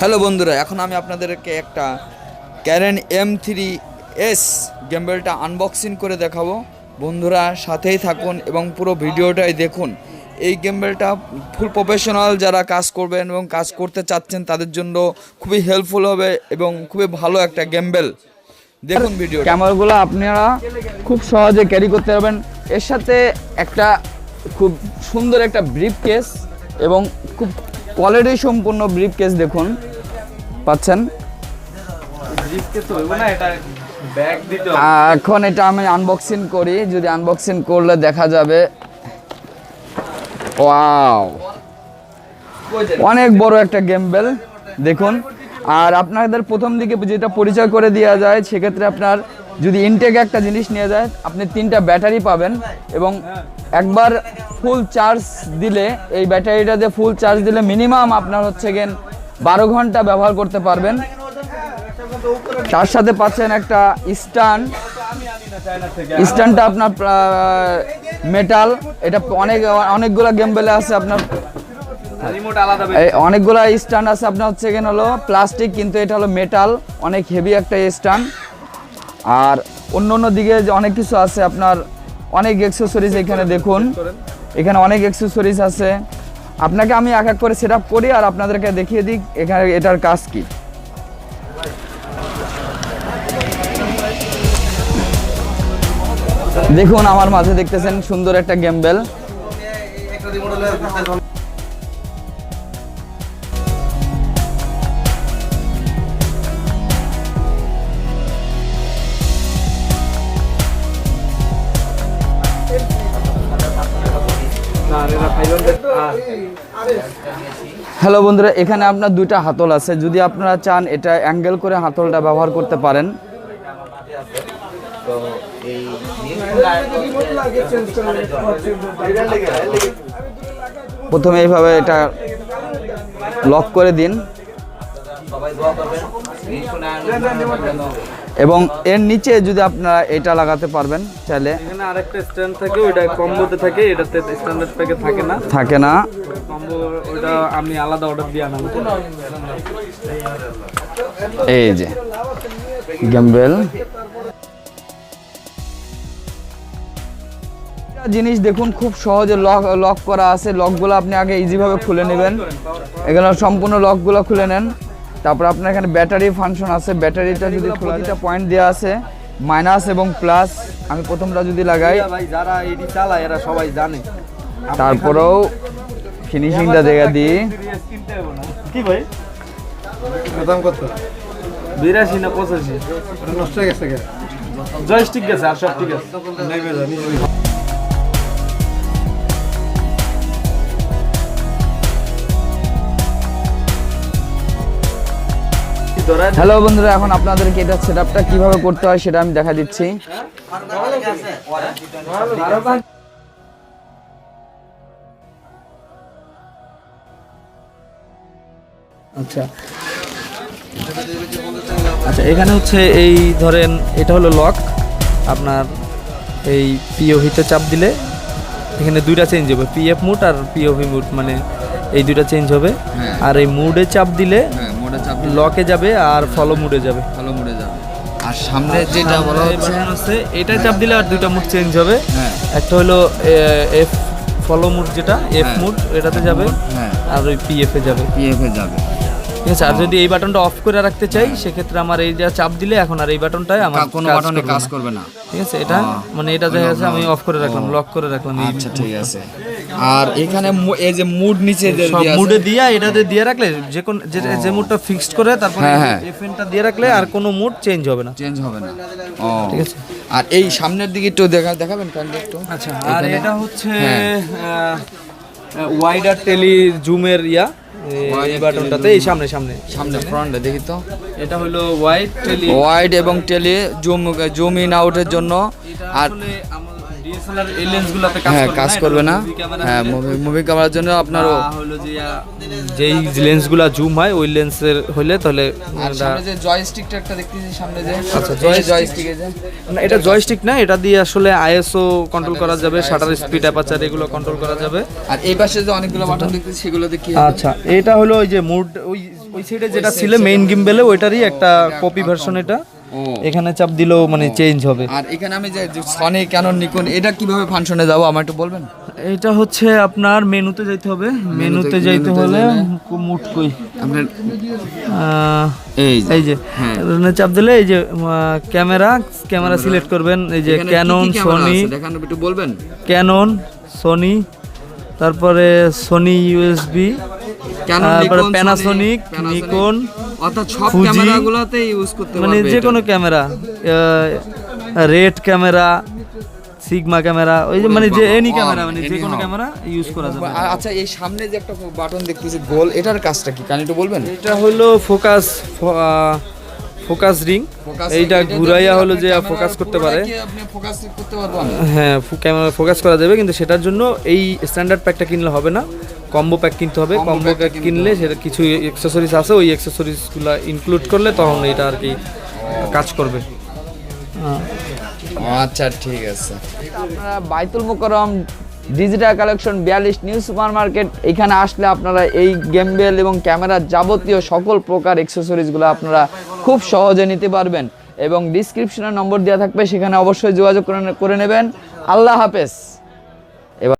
Hello বন্ধুরা, এখন আমি আপনাদেরকে একটা ক্যারেন এম থ্রি এস গেম্বেলটা আনবক্সিং করে দেখাবো। বন্ধুরা, সাথেই থাকুন এবং পুরো ভিডিওটাই দেখুন। এই গেম্বেলটা ফুল প্রফেশনাল যারা কাজ করবেন এবং কাজ করতে চাচ্ছেন, তাদের জন্য খুবই হেল্পফুল হবে এবং খুবই ভালো একটা গেম্বেল দেখুন ভিডিও ক্যামেরাগুলো আপনারা খুব সহজে ক্যারি করতে পারবেন। এর সাথে একটা খুব সুন্দর একটা ব্রিফ কেস এবং খুব কোয়ালিটি সম্পূর্ণ ব্রিফ কেস দেখুন। পাচ্ছেন? এখন এটা আমি আনবক্সিং করি যদি আনবক্সিং করলে দেখা যাবে। ওয়াও অনেক বড় একটা গেমবেল দেখুন। আর আপনাদের প্রথম দিকে যেটা পরিচয় করে দেওয়া যায়, সেক্ষেত্রে আপনার যদি ইনটেক একটা জিনিস নিয়ে যায়, আপনি তিনটা ব্যাটারি পাবেন এবং একবার ফুল চার্জ দিলে, এই ব্যাটারিটা দিয়ে ফুল চার্জ দিলে মিনিমাম আপনার হচ্ছে গেন বারো ঘণ্টা ব্যবহার করতে পারবেন। তার সাথে পাচ্ছেন একটা স্ট্যান্ড। স্ট্যান্ডটা আপনার মেটাল এটা অনেক, অনেকগুলো গেম বেলে আছে আপনার। অনেকগুলো স্ট্যান্ড আছে আপনার হচ্ছে এখানে হলো প্লাস্টিক কিন্তু এটা হলো মেটাল অনেক হেভি একটা স্ট্যান্ড। আর অন্য অন্য দিকে যে অনেক কিছু আছে আপনার অনেক এক্সেসরিজ এখানে দেখুন। এখানে অনেক এক্সেসরিজ আছে। আপনাকে আমি এক এক করে সেট করি আর আপনাদেরকে দেখিয়ে দিই এখানে এটার কাজ কি। দেখুন আমার মাঝে দেখতেছেন সুন্দর একটা গেমবেল। হ্যালো বন্ধুরা, এখানে আপনার দুইটা হাতল আছে। যদি আপনারা চান, এটা অ্যাঙ্গেল করে হাতলটা ব্যবহার করতে পারেন। প্রথমে এইভাবে এটা লক করে দিন। এবং এর নিচে যদি আপনারা এটা লাগাতে পারবেন চাইলে এখানে আরেকটা স্ট্যান্ড থাকে ওইটা কম্বোতে থাকে এটাতে স্ট্যান্ডার্ড প্যাকে থাকে না। থাকে না। কম্বো ওইটা আমি আলাদা অর্ডার দিয়ে আনাবো। এই যে গেমবেল জিনিস দেখুন খুব সহজে লক লক করা আছে। লকগুলো আপনি আগে ইজিভাবে খুলে নেবেন। এগুলো সম্পূর্ণ লকগুলো খুলে নেন। তারপর আপনার এখানে ব্যাটারি ফাংশন আছে ব্যাটারিটা যদি প্রতিটা পয়েন্ট দেওয়া আছে মাইনাস এবং প্লাস আমি প্রথমটা যদি লাগাই। যারা এটি চালায় এরা সবাই জানে। তারপরেও ফিনিশিংটা দেখা দিই। কি ভাই? দাম কত বিরাশি না পঁচাশি? নষ্ট হয়ে গেছে জয়স্টিক গেছে আর সব ঠিক আছে। নেবে জানি ধরা হ্যালো বন্ধুরা এখন আপনাদেরকে এটা সেট আপটা কীভাবে করতে হয় সেটা আমি দেখা দিচ্ছি। আচ্ছা। আচ্ছা এখানে হচ্ছে এই ধরেন এটা হলো লক আপনার এই পিওভিতে চাপ দিলে এখানে দুইটা চেঞ্জ হবে পিএফ মুড আর পিওভি মুড মানে এই দুইটা চেঞ্জ হবে। হ্যাঁ। আর এই মুডে চাপ দিলে হ্যাঁ লকে যাবে আর ফলো মুডে যাবে। ফলো মুড়ে যাবে। আর সামনে যেটা বলা হচ্ছে আছে এটা চাপ দিলে আর দুইটা মুড চেঞ্জ হবে। হ্যাঁ। একটা হলো এফ ফলো মুড যেটা এফ হ্যাঁ। মুড এটাতে যাবে। হ্যাঁ। আর ওই পিএফ এ যাবে। পিএফ এ যাবে। ঠিক আছে আর যদি এই বাটনটা অফ করে রাখতে চাই সেক্ষেত্রে আমার এই যা চাপ দিলে এখন আর এই বাটনটায় আমার কোনো বাটনে কাজ করবে না। ঠিক আছে এটা মানে এটা দেখা যাচ্ছে আমি অফ করে রাখলাম লক করে রাখলাম আচ্ছা ঠিক আছে। আর এখানে এই যে মুড নিচে মুডে দিয়া এটাতে দিয়ে রাখলে যে কোন যে মুডটা ফিক্সড করে তারপর হ্যাঁ, হ্যাঁ। এফএনটা দিয়ে রাখলে আর কোনো মুড চেঞ্জ হবে না। চেঞ্জ হবে না। ও। ঠিক আছে। আর এই সামনের দিকে একটু দেখা দেখাবেন কাইন্ডলি একটু। আচ্ছা আর এটা হচ্ছে। ওয়াইডার টেলি জুমের ইয়া। এই বাটনটাতে এই সামনে সামনে। সামনে ফ্রন্টে দেখি তো। এটা হলো ওয়াইড টেলি ওয়াইড এবং টেলি জুম জুম ইন আউটের জন্য। আর ডিএসএলআর এই লেন্সগুলোতে কাজ হ্যাঁ করবে কাজ না, করবে না। হ্যাঁ মুভি মুভি ক্যামেরার জন্য আপনারও বা হলো যে যেই লেন্সগুলো জুম হয় ওই লেন্সের হইলে তাহলে সামনে যে জয়স্টিকটা একটা দেখতেছি সামনে যে আচ্ছা। জয়স্টিকে না, এটা জয়স্টিক না এটা দিয়ে আসলে আইএসও কন্ট্রোল করা যাবে শাটার স্পিড অ্যাপাচার এগুলো কন্ট্রোল করা যাবে। আর এই পাশে যে অনেকগুলো বাটন দেখতেছি সেগুলোতে কি আচ্ছা এটা হলো ওই যে মুড ওই ওই সাইডে যেটা ছিল মেইন গিম্বেলে ওইটারই একটা কপি ভার্সন এটা। এখানে চাপ দিলেও মানে চেঞ্জ হবে। আর এখানে আমি যে সনি ক্যানন নিকন এটা কীভাবে ফাংশনে যাব আমার একটু বলবেন? এটা হচ্ছে আপনার মেনুতে যাইতে হবে। মেনুতে যাইতে হলে মুড কই? আপনার এই যে এই যে হ্যাঁ। চাপ দিলে এই যে ক্যামেরা ক্যামেরা সিলেক্ট করবেন। এই যে ক্যানন সনি একটু বলবেন। ক্যানন সনি তারপরে সোনি ইউএসবি তারপরে প্যানাসোনিক নিকন অর্থাৎ সব ক্যামেরাগুলোতে ইউজ করতে মানে যে কোনো camera Red camera Sigma camera ওই যে মানে যে এনি ক্যামেরা মানে যে কোনো ক্যামেরা ইউজ করা যাবে। আচ্ছা এই সামনে যে একটা বাটন দেখতেছি গোল এটার কাজটা কি? কানি একটু বলবেন? এটা হলো ফোকাস ফোকাস রিং এইটা ঘুরাইয়া হলো যে ফোকাস করতে পারে। পুরোটাকে আপনি ফোকাস করতে পারবেন? হ্যাঁ ক্যামেরা ফোকাস করা যাবে কিন্তু সেটার জন্য এই স্ট্যান্ডার্ড প্যাকটা কিনলে হবে না। কম্বো প্যাক কিনতে হবে। কম্বো প্যাক কিনলে সেটা কিছু অ্যাক্সেসরিজ আছে ওই অ্যাক্সেসরিজগুলো ইনক্লুড করলে তখন এটা আর কি কাজ করবে। আচ্ছা ঠিক আছে। আপনারা বাইতুল মোকরম ডিজিটাল কালেকশন বিয়াল্লিশ নিউ সুপার মার্কেট এখানে আসলে আপনারা এই গেমবেল এবং ক্যামেরার যাবতীয় সকল প্রকার অ্যাক্সেসরিজগুলো আপনারা খুব সহজে নিতে পারবেন। এবং ডিসক্রিপশনে নম্বর দেওয়া থাকবে সেখানে অবশ্যই যোগাযোগ করে করে নেবেন। আল্লাহ হাফেজ।